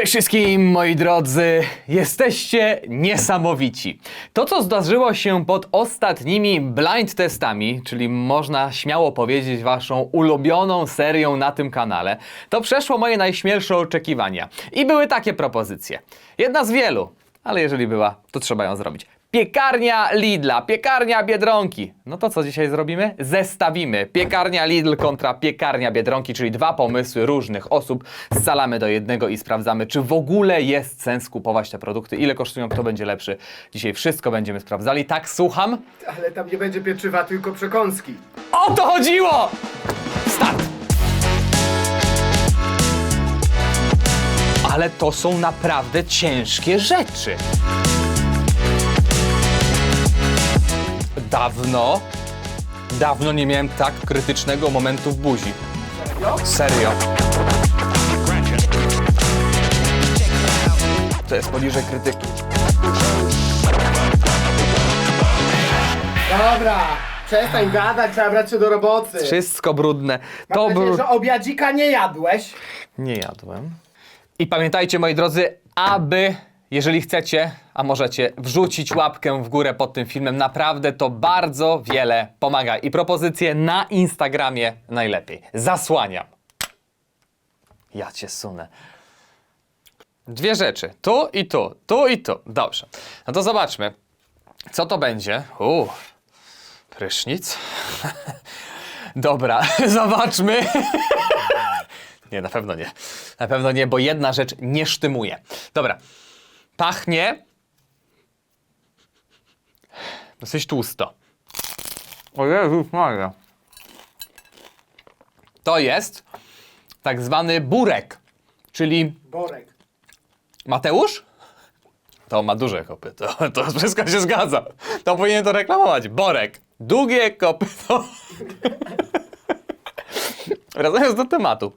Cześć wszystkim moi drodzy, jesteście niesamowici. To co zdarzyło się pod ostatnimi blind testami, czyli można śmiało powiedzieć waszą ulubioną serią na tym kanale, to przeszło moje najśmielsze oczekiwania. I były takie propozycje. Jedna z wielu, ale jeżeli była, to trzeba ją zrobić. Piekarnia Lidla, piekarnia Biedronki. No to co dzisiaj zrobimy? Zestawimy piekarnia Lidl kontra piekarnia Biedronki, czyli dwa pomysły różnych osób. Scalamy do jednego i sprawdzamy, czy w ogóle jest sens kupować te produkty, ile kosztują, kto będzie lepszy. Dzisiaj wszystko będziemy sprawdzali. Tak, słucham? Ale tam nie będzie pieczywa, tylko przekąski. O to chodziło! Start! Ale to są naprawdę ciężkie rzeczy. Dawno, dawno nie miałem tak krytycznego momentu w buzi. Serio? Serio. To jest poniżej krytyki. Dobra, przestań gadać, trzeba brać się do roboty. Wszystko brudne. Mam To nadzieję, był... że obiadzika nie jadłeś. Nie jadłem. I pamiętajcie, moi drodzy, aby, jeżeli chcecie, a możecie, wrzucić łapkę w górę pod tym filmem, naprawdę to bardzo wiele pomaga. I propozycje na Instagramie najlepiej. Zasłaniam. Ja cię sunę. Dwie rzeczy. Tu i tu. Tu i tu. Dobrze. No to zobaczmy. Co to będzie? Uuu. Prysznic. Dobra, zobaczmy. Nie, na pewno nie. Na pewno nie, bo jedna rzecz nie sztymuje. Dobra. Pachnie dosyć tłusto. O Jezus Maria. To jest tak zwany burek, czyli Borek. Mateusz? To ma duże kopyto. To wszystko się zgadza. To powinien to reklamować. Borek. Długie kopyto. Wracając do tematu.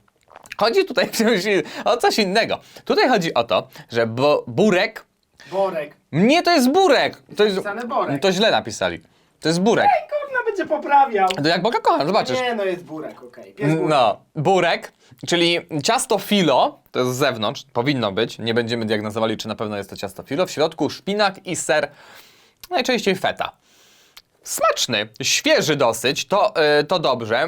Chodzi tutaj o coś innego. Tutaj chodzi o to, że bo burek. Borek. Nie, to jest burek. To jest. Napisane borek. To źle napisali. To jest burek. Kurna będzie poprawiał. To jak Boga kocham, zobaczysz. Nie, no jest burek, okej. Pies burek. No, burek, czyli ciasto filo, to jest z zewnątrz, powinno być, nie będziemy diagnozowali, czy na pewno jest to ciasto filo, w środku szpinak i ser, najczęściej feta. Smaczny, świeży dosyć, to, yy, to dobrze.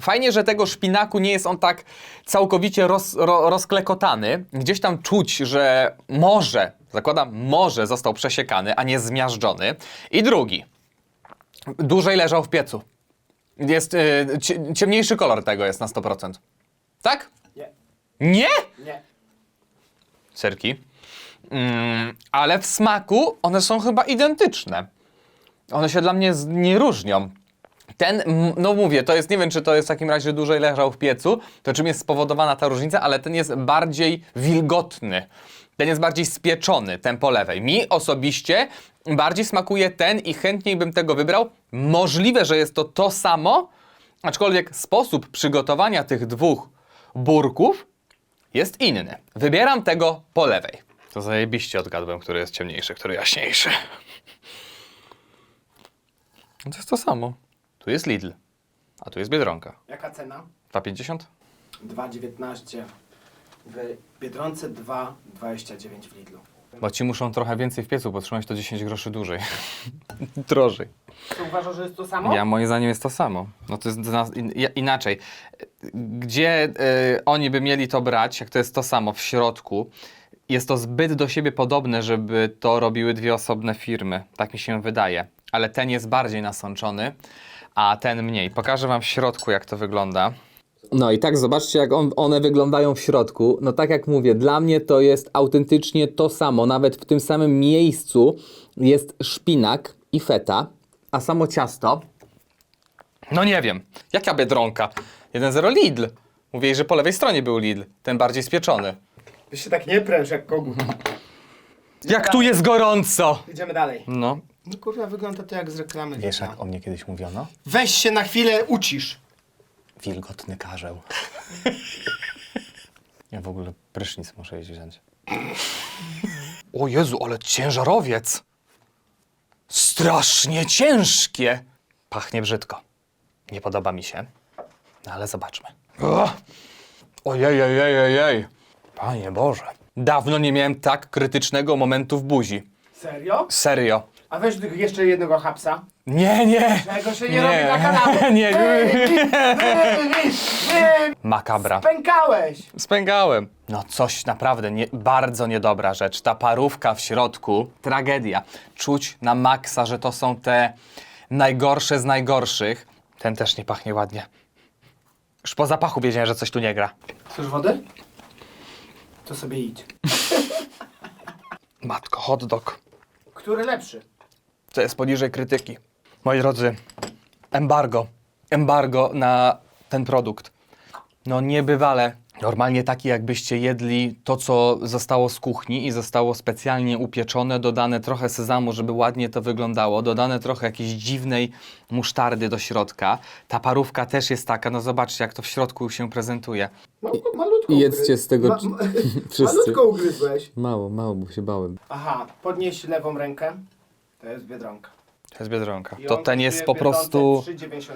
Fajnie, że tego szpinaku nie jest on tak całkowicie roz, ro, rozklekotany. Gdzieś tam czuć, że może, zakładam, może został przesiekany, a nie zmiażdżony. I drugi, dłużej leżał w piecu. Jest y, cie- ciemniejszy kolor tego jest na 100%. Tak? Nie, Nie? nie. Serki. Mm, ale w smaku one są chyba identyczne. One się dla mnie nie różnią. Ten, no mówię, to jest, nie wiem czy to jest w takim razie dłużej leżał w piecu, to czym jest spowodowana ta różnica, ale ten jest bardziej wilgotny. Ten jest bardziej spieczony, ten po lewej. Mi osobiście bardziej smakuje ten i chętniej bym tego wybrał. Możliwe, że jest to to samo, aczkolwiek sposób przygotowania tych dwóch burków jest inny. Wybieram tego po lewej. To zajebiście odgadłem, który jest ciemniejszy, który jaśniejszy. To jest to samo. Tu jest Lidl, a tu jest Biedronka. Jaka cena? 2,50? 2,19 w Biedronce, 2,29 w Lidlu. Bo ci muszą trochę więcej w piecu, bo trzymać to 10 groszy dłużej. Drożej. To uważasz, że jest to samo? Ja moim zdaniem jest to samo. No to jest dla nas in, ja- inaczej. Gdzie y, oni by mieli to brać, jak to jest to samo w środku? Jest to zbyt do siebie podobne, żeby to robiły dwie osobne firmy. Tak mi się wydaje. Ale ten jest bardziej nasączony, a ten mniej. Pokażę wam w środku, jak to wygląda. No i tak zobaczcie, jak on, one wyglądają w środku. No tak jak mówię, dla mnie to jest autentycznie to samo. Nawet w tym samym miejscu jest szpinak i feta, a samo ciasto. No nie wiem, jaka biedronka? 1-0 Lidl. Mówię, że po lewej stronie był Lidl, ten bardziej spieczony. Ty się tak nie pręż jak kogut. Jak tu jest gorąco! Idziemy dalej. No. No kurwa, wygląda to jak z reklamy. Lidla. o mnie kiedyś mówiono? Weź się na chwilę ucisz. Wilgotny karzeł. Ja w ogóle prysznic muszę iść wziąć. O Jezu, ale ciężarowiec! Strasznie ciężkie! Pachnie brzydko. Nie podoba mi się, no ale zobaczmy. Ojej, ojej, ojej! Panie Boże. Dawno nie miałem tak krytycznego momentu w buzi. Serio? Serio. A weź tylko jeszcze jednego hapsa. Nie, nie. Czego się nie, robi na kanale? Nie, Makabra. Pękałeś! Spęgałem. No coś naprawdę nie, bardzo niedobra rzecz. Ta parówka w środku, tragedia. Czuć na maksa, że to są te najgorsze z najgorszych. Ten też nie pachnie ładnie. Już po zapachu wiedziałem, że coś tu nie gra. Chcesz wody? To sobie idź. Matko, hot dog. Który lepszy? To jest poniżej krytyki. Moi drodzy, embargo. Embargo na ten produkt. No niebywale. Normalnie taki jakbyście jedli to, co zostało z kuchni i zostało specjalnie upieczone, dodane trochę sezamu, żeby ładnie to wyglądało, dodane trochę jakiejś dziwnej musztardy do środka. Ta parówka też jest taka, no zobaczcie jak to w środku się prezentuje. Malutko, malutko I jedzcie z tego ma, wszyscy. Malutko ugryzłeś. Mało, mało, bo się bałem. Aha, podnieś lewą rękę. To jest Biedronka. To jest Biedronka. I To on ten jest po Biedronce prostu... 3,99.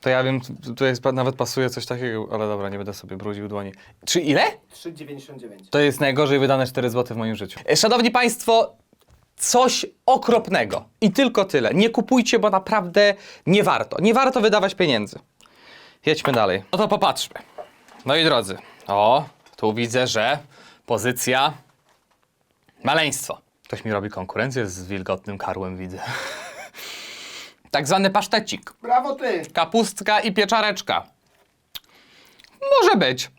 To ja wiem, tu jest, nawet pasuje coś takiego, ale dobra, nie będę sobie brudził dłoni. Czy ile? 3,99. To jest najgorzej wydane 4 zł w moim życiu. E, Szanowni Państwo, coś okropnego. I tylko tyle. Nie kupujcie, bo naprawdę nie warto. Nie warto wydawać pieniędzy. Jedźmy dalej. No to popatrzmy. No i drodzy, o, tu widzę, że pozycja maleństwo. Ktoś mi robi konkurencję z wilgotnym karłem, widzę. tak zwany pasztecik Brawo ty! kapustka i pieczareczka. Może być.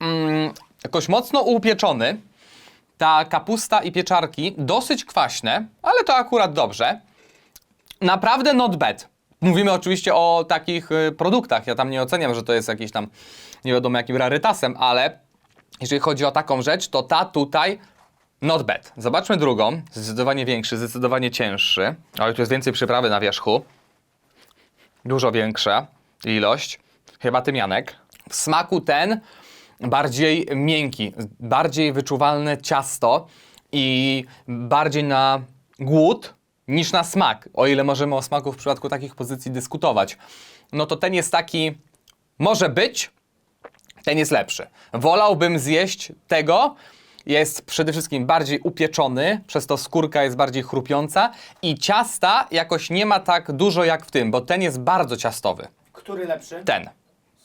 Mm, jakoś mocno upieczony. Ta kapusta i pieczarki dosyć kwaśne, ale to akurat dobrze. Naprawdę not bad. Mówimy oczywiście o takich y, produktach. Ja tam nie oceniam, że to jest jakiś tam nie wiadomo jakim rarytasem, ale jeżeli chodzi o taką rzecz, to ta tutaj not bad. Zobaczmy drugą. Zdecydowanie większy, zdecydowanie cięższy. Ale tu jest więcej przyprawy na wierzchu dużo większa ilość, chyba tymianek. W smaku ten bardziej miękki, bardziej wyczuwalne ciasto i bardziej na głód niż na smak. O ile możemy o smaku w przypadku takich pozycji dyskutować. No to ten jest taki, może być, ten jest lepszy. Wolałbym zjeść tego. Jest przede wszystkim bardziej upieczony, przez to skórka jest bardziej chrupiąca i ciasta jakoś nie ma tak dużo jak w tym, bo ten jest bardzo ciastowy. Który lepszy? Ten,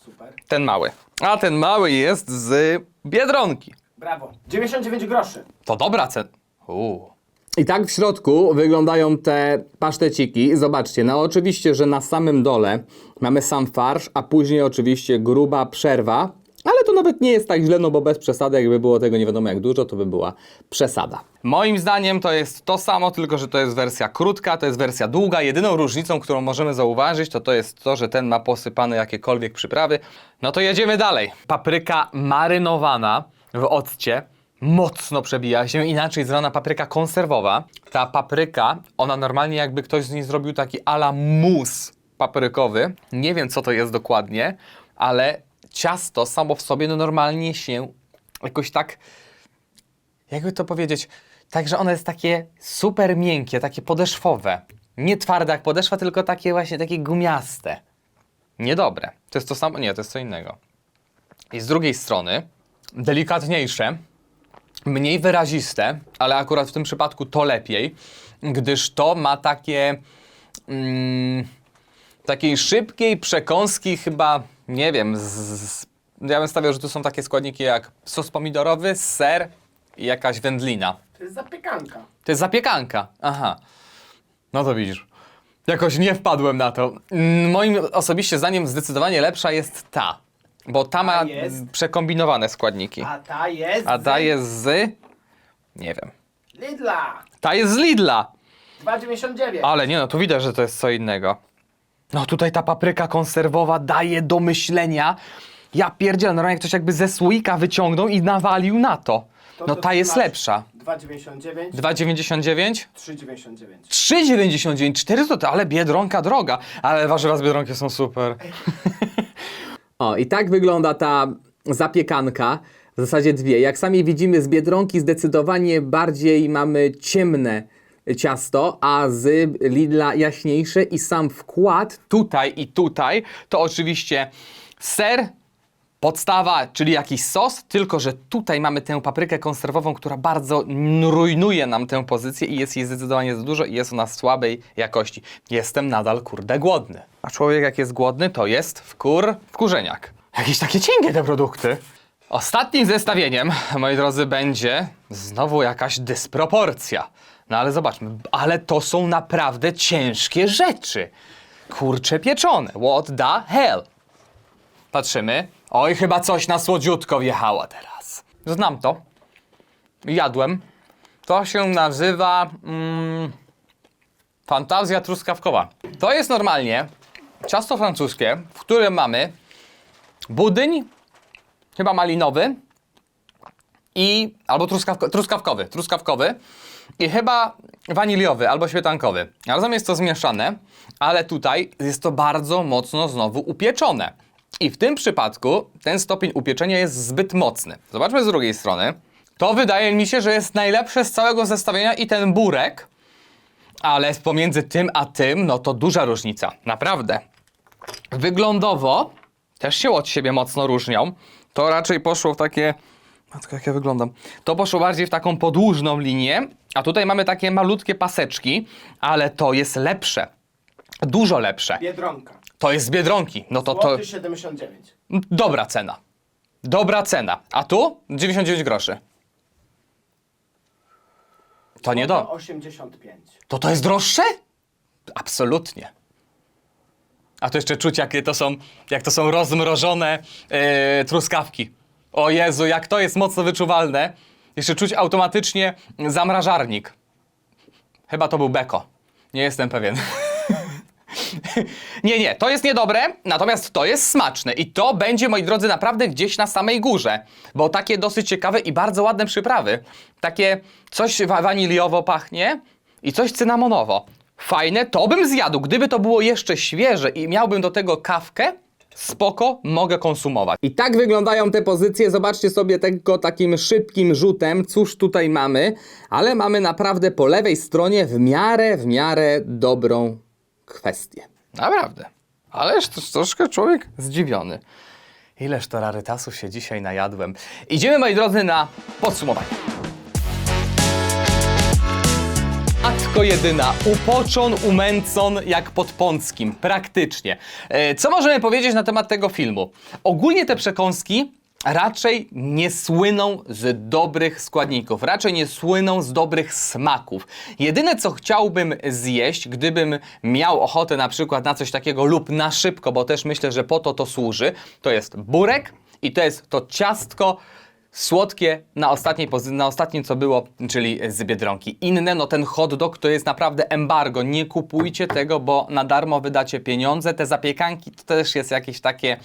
Super. ten mały. A ten mały jest z Biedronki. Brawo. 99 groszy. To dobra cena. Uuu. I tak w środku wyglądają te paszteciki. Zobaczcie, no oczywiście, że na samym dole mamy sam farsz, a później oczywiście gruba przerwa. Nawet nie jest tak źle, no bo bez przesady, jakby było tego nie wiadomo jak dużo, to by była przesada. Moim zdaniem to jest to samo, tylko że to jest wersja krótka, to jest wersja długa. Jedyną różnicą, którą możemy zauważyć, to to jest to, że ten ma posypane jakiekolwiek przyprawy. No to jedziemy dalej. Papryka marynowana w occie mocno przebija się, inaczej zwana papryka konserwowa. Ta papryka, ona normalnie jakby ktoś z niej zrobił taki ala mus paprykowy. Nie wiem, co to jest dokładnie, ale ciasto samo w sobie no normalnie się jakoś tak jakby to powiedzieć, także ono jest takie super miękkie, takie podeszwowe. Nie twarde jak podeszwa, tylko takie właśnie takie gumiaste. Niedobre. To jest to samo? Nie, to jest co innego. I z drugiej strony delikatniejsze, mniej wyraziste, ale akurat w tym przypadku to lepiej, gdyż to ma takie mm, takiej szybkiej przekąski chyba, nie wiem, z, z, ja bym stawiał, że tu są takie składniki jak sos pomidorowy, ser i jakaś wędlina. To jest zapiekanka. To jest zapiekanka. Aha. No to widzisz. Jakoś nie wpadłem na to. Mm, Moim osobiście zdaniem zdecydowanie lepsza jest ta. Bo ta ma jest? przekombinowane składniki. A ta jest A ta z jest z... Nie wiem. Lidla. Ta jest z Lidla. 2,99. Ale nie no, tu widać, że to jest co innego. No tutaj ta papryka konserwowa daje do myślenia. Ja pierdzielę, normalnie ktoś jakby ze słoika wyciągnął i nawalił na to. To No to ta jest masz lepsza. 2,99. 2,99? 3,99. 3,99, 4 zł, ale Biedronka droga. Ale warzywa z Biedronki są super. O, i tak wygląda ta zapiekanka. W zasadzie dwie. Jak sami widzimy z Biedronki zdecydowanie bardziej mamy ciemne ciasto, a z Lidla jaśniejsze i sam wkład Tutaj i tutaj to oczywiście ser podstawa, czyli jakiś sos, tylko że tutaj mamy tę paprykę konserwową, która bardzo rujnuje nam tę pozycję i jest jej zdecydowanie za dużo i jest ona słabej jakości. Jestem nadal kurde głodny. A człowiek jak jest głodny, to jest wkur, wkurzeniak. Jakieś takie cienkie te produkty. Ostatnim zestawieniem, moi drodzy, będzie znowu jakaś dysproporcja. No ale zobaczmy, ale to są naprawdę ciężkie rzeczy. Kurcze pieczone, what the hell? Patrzymy. Oj, chyba coś na słodziutko wjechało teraz. Znam to. Jadłem. To się nazywa mm, fantazja truskawkowa. To jest normalnie ciasto francuskie, w którym mamy budyń, chyba malinowy i albo truskawko, truskawkowy, truskawkowy i chyba waniliowy albo śmietankowy. Razem jest to zmieszane, ale tutaj jest to bardzo mocno znowu upieczone. I w tym przypadku ten stopień upieczenia jest zbyt mocny. Zobaczmy z drugiej strony. To wydaje mi się, że jest najlepsze z całego zestawienia i ten burek, ale pomiędzy tym a tym, no to duża różnica. Naprawdę. Wyglądowo też się od siebie mocno różnią. To raczej poszło w takie. Matko, jak ja wyglądam. To poszło bardziej w taką podłużną linię, a tutaj mamy takie malutkie paseczki, ale to jest lepsze. Dużo lepsze. Biedronka. To jest z biedronki. No to to. Złoty 79. Dobra cena. Dobra cena. A tu 99 groszy. To nie do. 85. To to jest droższe? Absolutnie. A to jeszcze czuć, jakie to są, jak to są rozmrożone e, truskawki. O Jezu, jak to jest mocno wyczuwalne. Jeszcze czuć automatycznie zamrażarnik. Chyba to był Beko. Nie jestem pewien. nie, nie, to jest niedobre, natomiast to jest smaczne i to będzie, moi drodzy, naprawdę gdzieś na samej górze, bo takie dosyć ciekawe i bardzo ładne przyprawy. Takie coś wa- waniliowo pachnie i coś cynamonowo. Fajne, to bym zjadł. Gdyby to było jeszcze świeże i miałbym do tego kawkę, spoko, mogę konsumować. I tak wyglądają te pozycje. Zobaczcie sobie tylko takim szybkim rzutem, cóż tutaj mamy. Ale mamy naprawdę po lewej stronie w miarę, w miarę dobrą kwestię. Naprawdę. Ależ to troszkę człowiek zdziwiony. Ileż to rarytasów się dzisiaj najadłem. Idziemy, moi drodzy, na podsumowanie. Matko jedyna, upoczon, umęcon jak pod Pąckim, praktycznie. E, Co możemy powiedzieć na temat tego filmu? Ogólnie te przekąski raczej nie słyną z dobrych składników, raczej nie słyną z dobrych smaków. Jedyne co chciałbym zjeść, gdybym miał ochotę na przykład na coś takiego lub na szybko, bo też myślę, że po to to służy, to jest burek i to jest to ciastko słodkie na, ostatniej na ostatnim, co było, czyli z Biedronki. Inne, no ten hot dog to jest naprawdę embargo. Nie kupujcie tego, bo na darmo wydacie pieniądze. Te zapiekanki to też jest jakieś takie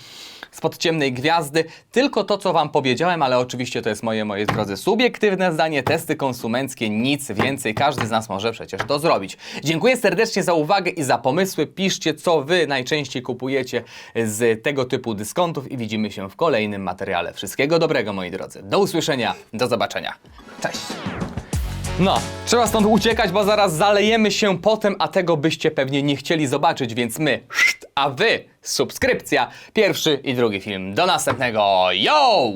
spod ciemnej gwiazdy. Tylko to, co wam powiedziałem, ale oczywiście to jest moje, moi drodzy, subiektywne zdanie, testy konsumenckie, nic więcej. Każdy z nas może przecież to zrobić. Dziękuję serdecznie za uwagę i za pomysły. Piszcie, co wy najczęściej kupujecie z tego typu dyskontów i widzimy się w kolejnym materiale. Wszystkiego dobrego, moi drodzy. Do usłyszenia, do zobaczenia. Cześć! No, trzeba stąd uciekać, bo zaraz zalejemy się potem, a tego byście pewnie nie chcieli zobaczyć, więc my, a wy, subskrypcja, pierwszy i drugi film. Do następnego, yo!